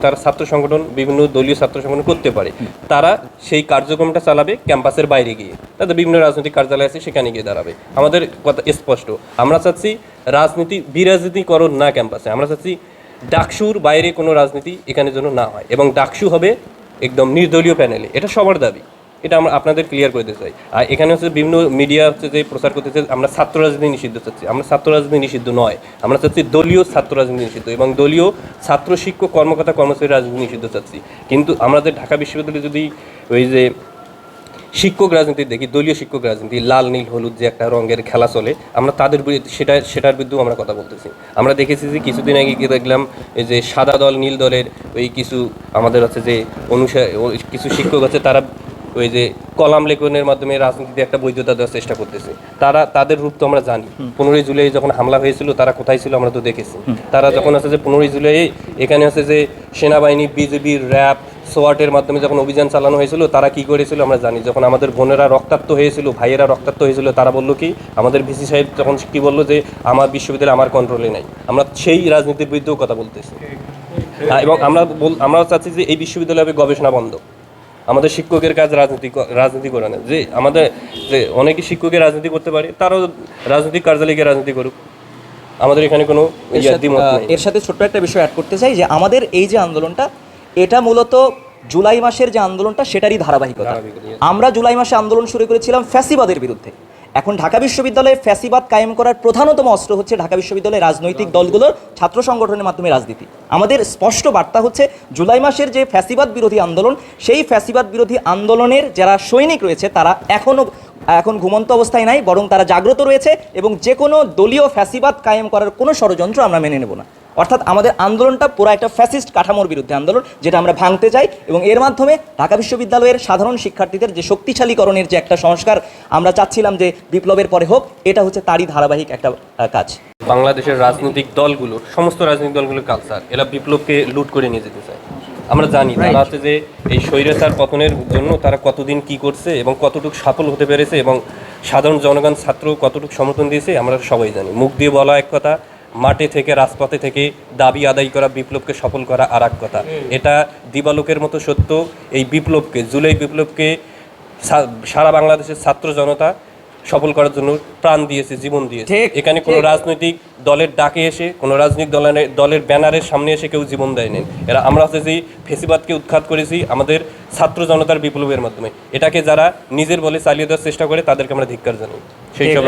তারা ছাত্র সংগঠন, বিভিন্ন দলীয় ছাত্র সংগঠন করতে পারে। তারা সেই কার্যক্রমটা চালাবে ক্যাম্পাসের বাইরে গিয়ে। তাদের বিভিন্ন রাজনৈতিক কার্যালয় আছে, সেখানে গিয়ে দাঁড়াবে। আমাদের কথা স্পষ্ট। আমরা চাচ্ছি রাজনীতি বিরাজনীতিকরণ না ক্যাম্পাসে। আমরা চাচ্ছি ডাকসুর বাইরে কোনো রাজনীতি এখানে যেন না হয়। এবং ডাকসু হবে একদম নির্দলীয় প্যানেলে। এটা সবার দাবি। এটা আমরা আপনাদের ক্লিয়ার করে দিতে চাই। আর এখানে হচ্ছে বিভিন্ন মিডিয়া হচ্ছে যে প্রচার করতেছে, আমরা ছাত্র রাজনীতি নিষিদ্ধ চাচ্ছি। আমরা ছাত্র রাজনীতি নিষিদ্ধ নয়, আমরা চাচ্ছি দলীয় ছাত্র রাজনীতি নিষিদ্ধ এবং দলীয় ছাত্র শিক্ষক, কর্মকর্তা, কর্মচারী রাজনীতি নিষিদ্ধ চাচ্ছি। কিন্তু আমাদের ঢাকা বিশ্ববিদ্যালয়ে যদি ওই যে শিক্ষক রাজনীতি দেখি, দলীয় শিক্ষক রাজনীতি, লাল, নীল, হলুদ যে একটা রঙের খেলা চলে, আমরা তাদের সেটা, সেটার বিরুদ্ধেও আমরা কথা বলতেছি। আমরা দেখেছি যে কিছুদিন আগে গিয়ে দেখলাম, এই যে সাদা দল, নীল দলের ওই কিছু আমাদের হচ্ছে যে অনুসার কিছু শিক্ষক আছে, তারা ওই যে কলাম লেখনের মাধ্যমে রাজনীতিতে একটা বৈধতা দেওয়ার চেষ্টা করতেছে। তারা তাদের রূপ তো আমরা জানি। পনেরোই জুলাই যখন হামলা হয়েছিল তারা কোথায় ছিল আমরা তো দেখেছি। তারা যখন আছে যে পনেরোই জুলাই এখানে আছে যে সেনাবাহিনী বিজেপি র্যাব সোয়াটের মাধ্যমে যখন অভিযান চালানো হয়েছিল তারা কি করেছিল আমরা জানি। যখন আমাদের বোনেরা রক্তাক্ত হয়েছিল ভাইয়েরা রক্তাক্ত হয়েছিল তারা বলল কি আমাদের ভিসি সাহেব তখন কি বলল যে আমার বিশ্ববিদ্যালয় আমার কন্ট্রোলে নাই। আমরা সেই রাজনীতির বিরুদ্ধেও কথা বলতেছি। হ্যাঁ, এবং আমরা বল আমরা চাচ্ছি যে এই বিশ্ববিদ্যালয়ে হবে গবেষণা বন্ধ। আমাদের শিক্ষকের কাজ রাজনীতি রাজনীতি করে না। যে আমাদের যে অনেকে শিক্ষকের রাজনীতি করতে পারে তারও রাজনৈতিক কার্যালয়ে গিয়ে রাজনীতি করুক। আমাদের এখানে কোনো এর সাথে- দ্বিমত আহ, নেই। এর সাথে ছোট্ট একটা বিষয় অ্যাড করতে চাই যে আমাদের এই যে আন্দোলনটা এটা মূলত জুলাই মাসের যে আন্দোলনটা সেটারই ধারাবাহিকতা, আমরা জুলাই মাসে আন্দোলন শুরু করেছিলাম ফ্যাসিবাদের বিরুদ্ধে। এখন ঢাকা বিশ্ববিদ্যালয়ে ফ্যাসিবাদ কায়েম করার প্রধানতম অস্ত্র হচ্ছে ঢাকা বিশ্ববিদ্যালয়ের রাজনৈতিক দলগুলোর ছাত্র সংগঠনের মাধ্যমে রাজনীতি। আমাদের স্পষ্ট বার্তা হচ্ছে, জুলাই মাসের যে ফ্যাসিবাদ বিরোধী আন্দোলন, সেই ফ্যাসিবাদ বিরোধী আন্দোলনের যারা সৈনিক রয়েছে, তারা এখনও, এখন ঘুমন্ত অবস্থায় নাই, বরং তারা জাগ্রত রয়েছে এবং যে কোনো দলীয় ফ্যাসিবাদ কায়েম করার কোনো ষড়যন্ত্র আমরা মেনে নেব না। অর্থাৎ আমাদের আন্দোলনটা পুরো একটা ফ্যাসিস্ট কাঠামোর বিরুদ্ধে আন্দোলন যেটা আমরা ভাঙতে চাই এবং এর মাধ্যমে ঢাকা বিশ্ববিদ্যালয়ের সাধারণ শিক্ষার্থীদের যে শক্তিশালীকরণের যে একটা সংস্কার আমরা চাচ্ছিলাম যে বিপ্লবের পরে হোক এটা হচ্ছে তারই ধারাবাহিক একটা কাজ। বাংলাদেশের রাজনৈতিক দলগুলো সমস্ত রাজনৈতিক দলগুলোর কালচার এরা বিপ্লবকে লুট করে নিয়ে যেতে চায়। আমরা জানি তারা হচ্ছে যে এই স্বৈরাচার পতনের জন্য তারা কতদিন কি করছে এবং কতটুকু সফল হতে পেরেছে এবং সাধারণ জনগণ ছাত্র কতটুকু সমর্থন দিয়েছে আমরা সবাই জানি। মুখ দিয়ে বলা এক কথা মাঠে থেকে রাজপথে থেকে দাবি আদায় করা বিপ্লবকে সফল করা আর এক কথা। এটা দিবালোকের মতো সত্য। এই বিপ্লবকে জুলাই বিপ্লবকে সারা বাংলাদেশের ছাত্র জনতা সফল করার জন্য প্রাণ দিয়েছে জীবন দিয়েছে। এখানে কোনো রাজনৈতিক দলের ডাকে এসে কোনো রাজনৈতিক দলের দলের ব্যানারের সামনে এসে কেউ জীবন দেয়নি এরা আমরা হচ্ছে যে ফেসিবাদকে উৎখাত করেছি আমাদের ছাত্র জনতার বিপ্লবের মাধ্যমে। এটাকে যারা নিজের বলে চালিয়ে দেওয়ার চেষ্টা করে তাদেরকে আমরা ধিক্কার জানাই। সেই সব